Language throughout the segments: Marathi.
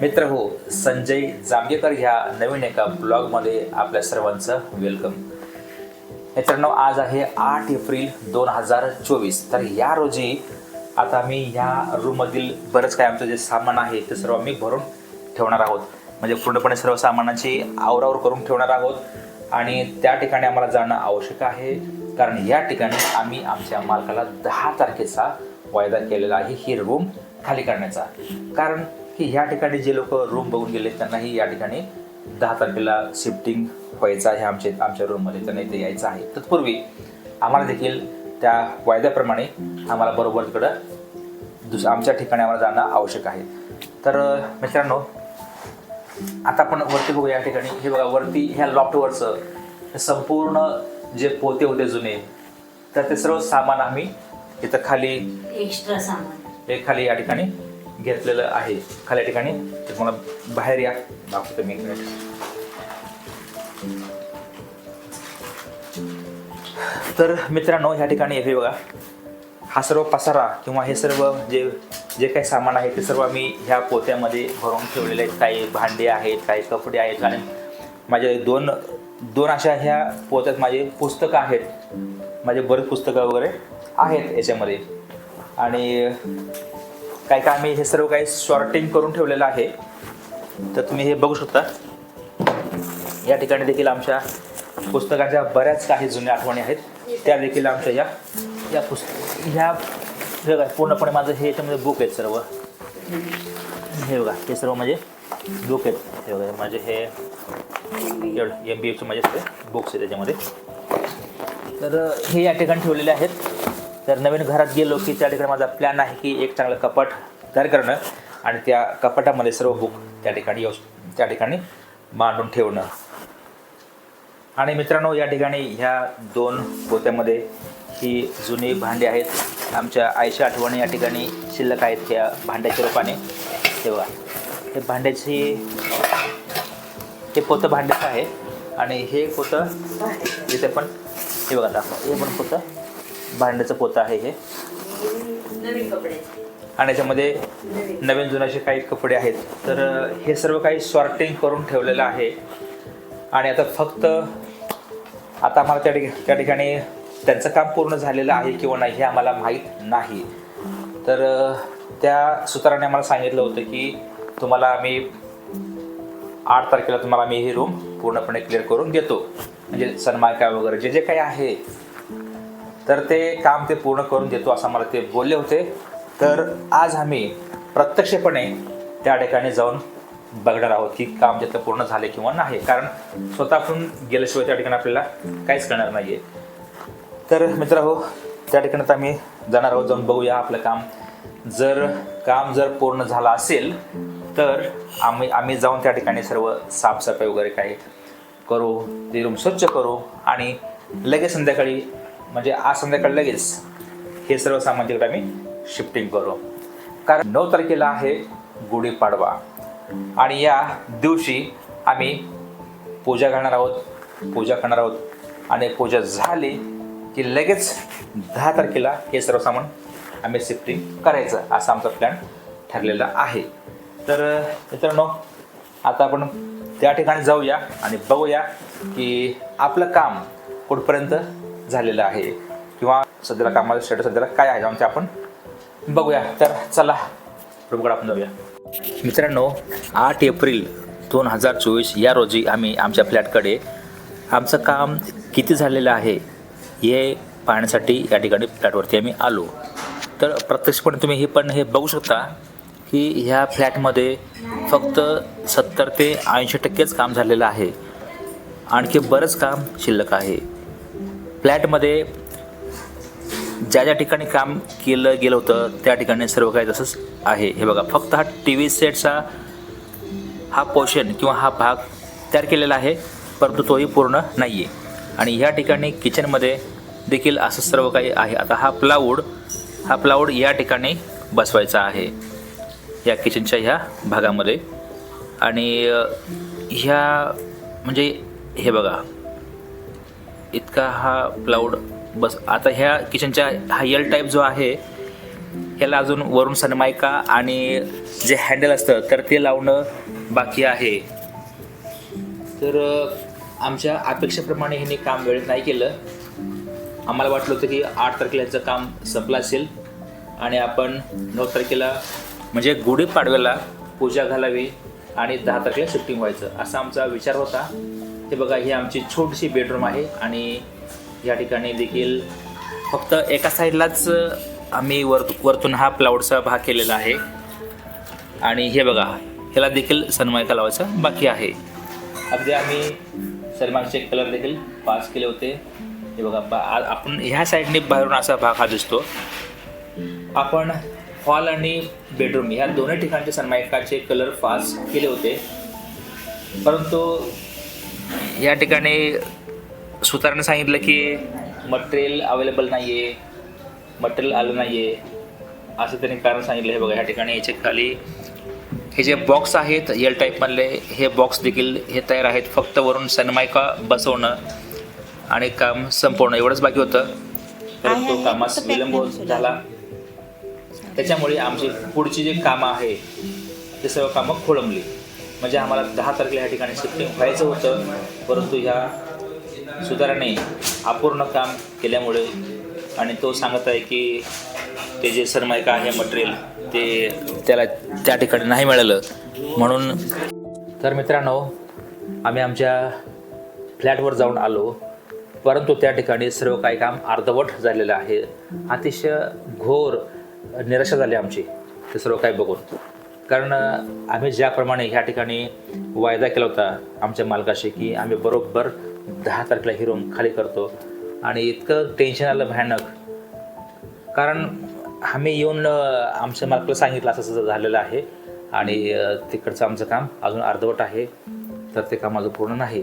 मित्र हो संजय जांभेकर ह्या नवीन एका ब्लॉगमध्ये आपल्या सर्वांचं वेलकम मित्रांनो आज आहे आठ एप्रिल दोन हजार चोवीस. तर या रोजी आता आम्ही ह्या रूममधील बरंच काय आमचं जे सामान आहे ते सर्व आम्ही भरून ठेवणार आहोत. म्हणजे पूर्णपणे सर्व सामानाची आवरावर करून ठेवणार आहोत. आणि त्या ठिकाणी आम्हाला जाणं आवश्यक आहे. कारण या ठिकाणी आम्ही आमच्या मालकाला दहा तारखेचा वायदा केलेला आहे ही रूम खाली करण्याचा. कारण की ह्या ठिकाणी जे लोक रूम बघून गेले त्यांनाही या ठिकाणी दहा तारखेला शिफ्टिंग व्हायचं आहे आमच्या आमच्या रूममध्ये त्यांना इथे यायचं आहे. तत्पूर्वी आम्हाला देखील त्या वायद्याप्रमाणे आम्हाला बरोबर तिकडं दुस आमच्या ठिकाणी आम्हाला जाणं आवश्यक आहे. तर मित्रांनो आता आपण वरती बघू या ठिकाणी. हे बघा वरती ह्या लॉफ्टवरचं संपूर्ण जे पोते होते जुने तर ते सर्व सामान आम्ही इथं खाली एक्स्ट्रा सामान. हे खाली या ठिकाणी घेतलेलं आहे. खाल्या ठिकाणी. तर मला बाहेर या. दाखवतो मी तर मित्रांनो ह्या ठिकाणी हे बघा. हा सर्व पसारा किंवा हे सर्व जे जे काही सामान आहे ते सर्व आम्ही ह्या पोत्यामध्ये भरून ठेवलेले आहेत. काही भांडे आहेत काही कपडे आहेत. आणि माझे दोन दोन अशा ह्या पोत्यात माझे पुस्तकं आहेत. माझे बरेच पुस्तकं वगैरे आहेत याच्यामध्ये. आणि काय काय आम्ही हे सर्व काही शॉर्टिंग करून ठेवलेलं आहे. तर तुम्ही हे बघू शकता. या ठिकाणी देखील आमच्या पुस्तकाच्या बऱ्याच काही जुन्या आठवणी आहेत. त्या देखील आमच्या या या पुस्तक ह्या हे बघा पूर्णपणे माझं हे याच्यामध्ये बुक आहेत सर्व. हे बघा हे सर्व म्हणजे बुक आहेत. हे बघा माझे हे एम बी एचं माझे बुक्स आहेत त्याच्यामध्ये. तर हे या ठिकाणी ठेवलेले आहेत. तर नवीन घरात गेलो की त्या ठिकाणी माझा प्लॅन आहे की एक चांगलं कपाट तयार करणं आणि त्या कपाटामध्ये सर्व बुक त्या ठिकाणी येऊ त्या ठिकाणी मांडून ठेवणं. आणि मित्रांनो या ठिकाणी ह्या दोन पोत्यामध्ये ही जुनी भांडी आहेत. आमच्या आईच्या आठवणी या ठिकाणी शिल्लक आहेत त्या भांड्याच्या रूपाने. तेव्हा हे भांड्याची हे पोतं भांड्याचं आहे. आणि हे पोतं इथे पण हे बघा दाखवा हे पण पोतं. भांड्याचं पोतं आहे हे. नवीन कपडे. आणि याच्यामध्ये नवीन. जुनाचे काही कपडे आहेत. तर हे सर्व काही सॉर्टिंग करून ठेवलेलं आहे. आणि आता फक्त आता आम्हाला त्या ठिकाणी त्या ठिकाणी त्यांचं काम पूर्ण झालेलं आहे किंवा नाही हे आम्हाला माहीत नाही. तर त्या सूत्राने आम्हाला सांगितलं होतं की तुम्हाला आम्ही आठ तारखेला तुम्हाला आम्ही ही रूम पूर्णपणे क्लिअर करून देतो. म्हणजे सन्मायका वगैरे जे जे काही आहे तर ते काम ते पूर्ण करून देतो असं मला ते बोलले होते. तर आज आम्ही प्रत्यक्षपणे त्या ठिकाणी जाऊन बघणार आहोत की काम तिथं पूर्ण झाले किंवा नाही. कारण स्वतःकडून गेल्याशिवाय त्या ठिकाणी आपल्याला काहीच कळणार नाही आहे तर मित्र हो त्या ठिकाणी आम्ही जाणार आहोत जाऊन बघूया आपलं काम. जर काम जर पूर्ण झालं असेल तर आम्ही आम्ही जाऊन त्या ठिकाणी सर्व साफसफाई वगैरे काही करू ते रूम स्वच्छ करू आणि लगेच संध्याकाळी म्हणजे आज संध्याकाळी लगेच हे सर्व सामान तिकडे आम्ही शिफ्टिंग करू. कारण नऊ तारखेला आहे गुढीपाडवा आणि या दिवशी आम्ही पूजा घालणार आहोत पूजा करणार आहोत. आणि पूजा झाली की लगेच दहा तारखेला हे सर्व सामान आम्ही शिफ्टिंग करायचं असा आमचा प्लॅन ठरलेला आहे. तर मित्रांनो आता आपण त्या ठिकाणी जाऊया आणि बघूया की आपलं काम कुठपर्यंत झालेलं आहे? किंवा सध्याला कामाचं स्टेटस सध्याला काय आहे? जाऊन ते आपण बघूया. तर चला रूमकडे आपण जाऊया. मित्रांनो आठ एप्रिल दोन हजार चोवीस या रोजी आम्ही आमच्या फ्लॅटकडे आमचं काम किती झालेलं आहे हे पाहण्यासाठी या ठिकाणी फ्लॅटवरती आम्ही आलो. तर प्रत्यक्षपणे तुम्ही हे पण हे बघू शकता की ह्या फ्लॅटमध्ये फक्त सत्तर ते ऐंशी टक्केच काम झालेलं आहे. आणखी बरंच काम शिल्लक आहे. फ्लॅटमध्ये ज्या ज्या ठिकाणी काम केलं गेलं होतं त्या ठिकाणी सर्व काही तसंच आहे. हे बघा फक्त हा टी व्ही सेटचा हा पोर्शन किंवा हा भाग तयार केलेला आहे परंतु तोही पूर्ण नाही आहे आणि ह्या ठिकाणी किचनमध्ये देखील असं सर्व काही आहे. आता हा प्लाऊड हा प्लाऊड या ठिकाणी बसवायचा आहे. या किचनच्या ह्या भागामध्ये. आणि ह्या म्हणजे हे बघा इतका हा क्लाऊड बस आता ह्या किचनच्या हायल टाईप जो आहे ह्याला अजून वरून सनमायका आणि जे हँडल असतं तर ते लावणं बाकी आहे. तर आमच्या अपेक्षेप्रमाणे ह्याने काम वेळेत नाही केलं. आम्हाला वाटलं होतं की आठ तारखेला यांचं काम संपलं असेल आणि आपण नऊ तारखेला म्हणजे गुढीपाडव्याला पूजा घालावी आणि दहा तारखेला शिफ्टिंग व्हायचं असा आमचा विचार होता. हे बघा ही आमची छोटीशी बेडरूम आहे आणि या ठिकाणी देखील फक्त एका साईडलाच आम्ही वर वरतून हा प्लाउडचा भाग केलेला आहे. आणि हे बघा ह्याला देखील सनमायका लावायचा बाकी आहे. अगदी आम्ही सलमानचे कलर देखील पास केले होते. हे बघा बा आपण ह्या साईडने बाहेरून असा भाग हा दिसतो. आपण हॉल आणि बेडरूम ह्या दोन्ही ठिकाणचे सनमायकाचे कलर पास केले होते. परंतु या ठिकाणी सुताराने सांगितलं की मटेरियल अवेलेबल नाही आहे मटेरियल आलं नाही आहे असं त्यांनी कारण सांगितलं हे बघा ह्या ठिकाणी याच्या खाली हे जे बॉक्स आहेत एल टाईपमधले हे बॉक्स देखील हे तयार आहेत. फक्त वरून सनमायका बसवणं आणि काम संपवणं एवढंच बाकी होतं. परंतु कामास विलंब झाला. त्याच्यामुळे आमची पुढची जे कामं आहे ते सर्व कामं खोळंबली. म्हणजे आम्हाला दहा तारखेला ह्या ठिकाणी शिफ्टिंग व्हायचं होतं. परंतु ह्या सुधाराने अपूर्ण काम केल्यामुळे आणि तो सांगत आहे की ते जे सरमायका आहे मटेरियल ते त्याला त्या ठिकाणी नाही मिळालं. म्हणून तर मित्रांनो आम्ही आमच्या फ्लॅटवर जाऊन आलो. परंतु त्या ठिकाणी सर्व काही काम अर्धवट झालेलं आहे. अतिशय घोर निराशा झाली आमची. ते सर्व काही बघून. कारण आम्ही ज्याप्रमाणे ह्या ठिकाणी वायदा केला होता आमच्या मालकाशी की आम्ही बरोबर दहा तारखेला ही रूम खाली करतो. आणि इतकं टेन्शन आलं भयानक. कारण आम्ही येऊन आमच्या मालकाला सांगितलं असं झालेलं आहे. आणि तिकडचं आमचं काम अजून अर्धवट आहे. तर ते काम अजून पूर्ण नाही.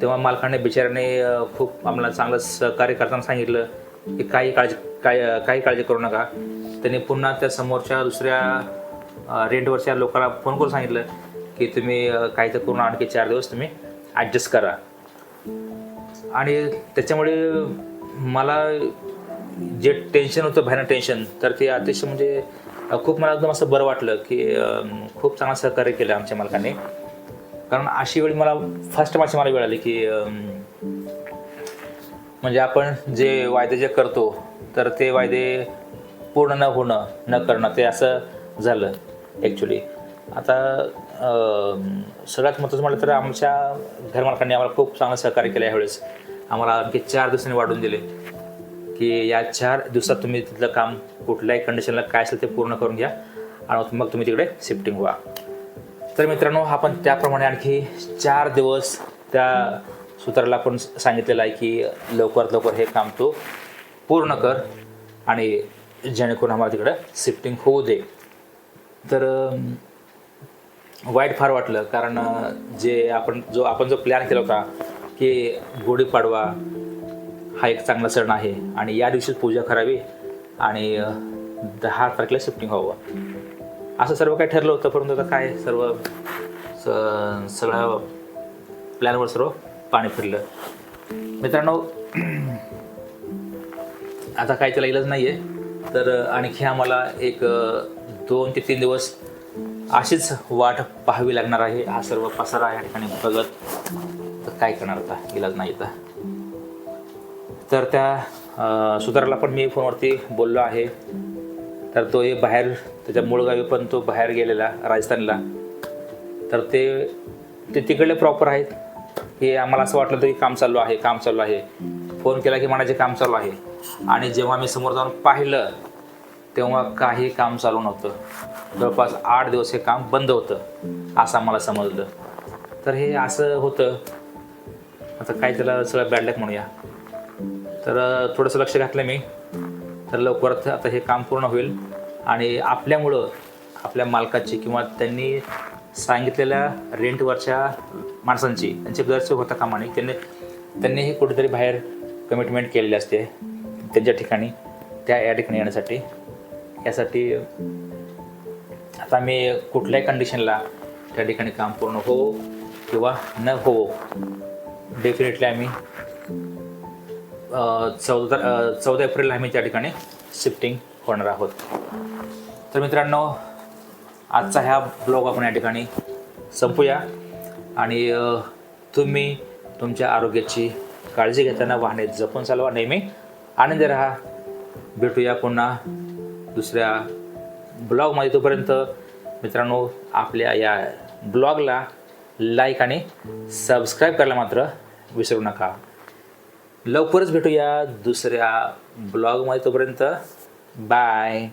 तेव्हा मालकाने बिचाऱ्याने खूप आम्हाला चांगलं सहकार्य करताना सांगितलं की काही काळजी काय काही काळजी करू नका. त्यांनी पुन्हा त्या समोरच्या दुसऱ्या रेंटवरच्या लोकांना फोन करून सांगितलं की तुम्ही काही तर करून आणखी चार दिवस तुम्ही ॲडजस्ट करा. आणि त्याच्यामुळे मला जे टेन्शन होतं भयानक टेन्शन तर ते अतिशय म्हणजे खूप मला एकदम असं बरं वाटलं की खूप चांगलं सहकार्य केलं आमच्या मालकाने. कारण अशी वेळ मला फर्स्ट माझी मला वेळ आली की म्हणजे आपण जे वायदे जे करतो तर ते वायदे पूर्ण न होणं न करणं ते असं झालं. ॲक्च्युली आता सगळ्यात महत्त्वाचं म्हटलं तर आमच्या घरमालकांनी आम्हाला खूप चांगलं सहकार्य केलं यावेळेस. आम्हाला आणखी चार दिवसांनी वाढून दिले. की या चार दिवसात तुम्ही तिथलं काम कुठल्याही कंडिशनला काय असेल ते पूर्ण करून घ्या. आणि मग तुम्ही तिकडे शिफ्टिंग व्हा. तर मित्रांनो आपण त्याप्रमाणे आणखी चार दिवस त्या सूत्राला पण सांगितलेलं आहे की लवकरात लवकर हे काम तू पूर्ण कर. आणि जेणेकरून आम्हाला तिकडं शिफ्टिंग होऊ दे. तर वाईट फार वाटलं. कारण जे आपण जो आपण जो प्लॅन केला होता की गुढीपाडवा हा एक चांगला सण आहे आणि या दिवशीच पूजा करावी आणि दहा तारखेला शिफ्टिंग व्हावं. असं सर्व काही ठरलं होतं परंतु आता काय सर्व स सगळ्या प्लॅनवर सर्व पाणी फिरलं. मित्रांनो आता काय त्याला इलाज नाही आहे तर आणखी आम्हाला एक दोन ते तीन दिवस अशीच वाट पाहावी लागणार आहे. हा सर्व पसारा या ठिकाणी बघत. तर काय करणार आता? इलाज नाही आता तर त्या अ, सुताराला पण मी फोनवरती बोललो आहे. तर तो हे बाहेर त्याच्या मूळ गावी पण तो बाहेर गेलेला राजस्थानला. तर ते ते तिकडले प्रॉपर आहेत. की आम्हाला असं वाटलं होतं की काम चालू आहे काम चालू आहे. फोन केला की म्हणायचे काम चालू आहे. आणि जेव्हा मी समोर जाऊन पाहिलं तेव्हा काही काम चालू नव्हतं. जवळपास आठ दिवस हे काम बंद होतं असं आम्हाला समजलं. तर हे असं होतं. आता काय त्याला सगळं बॅडलक म्हणूया. तर थोडंसं लक्ष घातलं मी. तर लवकरच आता हे काम पूर्ण होईल. आणि आपल्यामुळं आपल्या मालकाची किंवा त्यांनी सांगितलेल्या रेंटवरच्या माणसांची त्यांचे गैरसोय होता कामा नये त्यांनी त्यांनी हे कुठेतरी बाहेर कमिटमेंट केलेली असते. त्यांच्या ठिकाणी त्या या ठिकाणी येण्यासाठी. यासाठी आता मी कुठल्याही कंडिशनला त्या ठिकाणी काम पूर्ण हो किंवा न हो डेफिनेटली आम्ही चौदा चौदा एप्रिलला आम्ही त्या ठिकाणी शिफ्टिंग होणार आहोत. तर मित्रांनो आजचा ह्या ब्लॉग आपण या ठिकाणी संपूया. आणि तुम्ही तुमच्या आरोग्याची काळजी घेताना वाहने जपून चालवा. नेहमी आनंदी राहा. भेटूया पुन्हा. दुसऱ्या ब्लॉगमध्ये तोपर्यंत मित्रांनो आपल्या या ब्लॉगला लाईक आणि सबस्क्राईब करायला मात्र विसरू नका. लवकरच भेटूया दुसऱ्या ब्लॉगमध्ये तोपर्यंत. बाय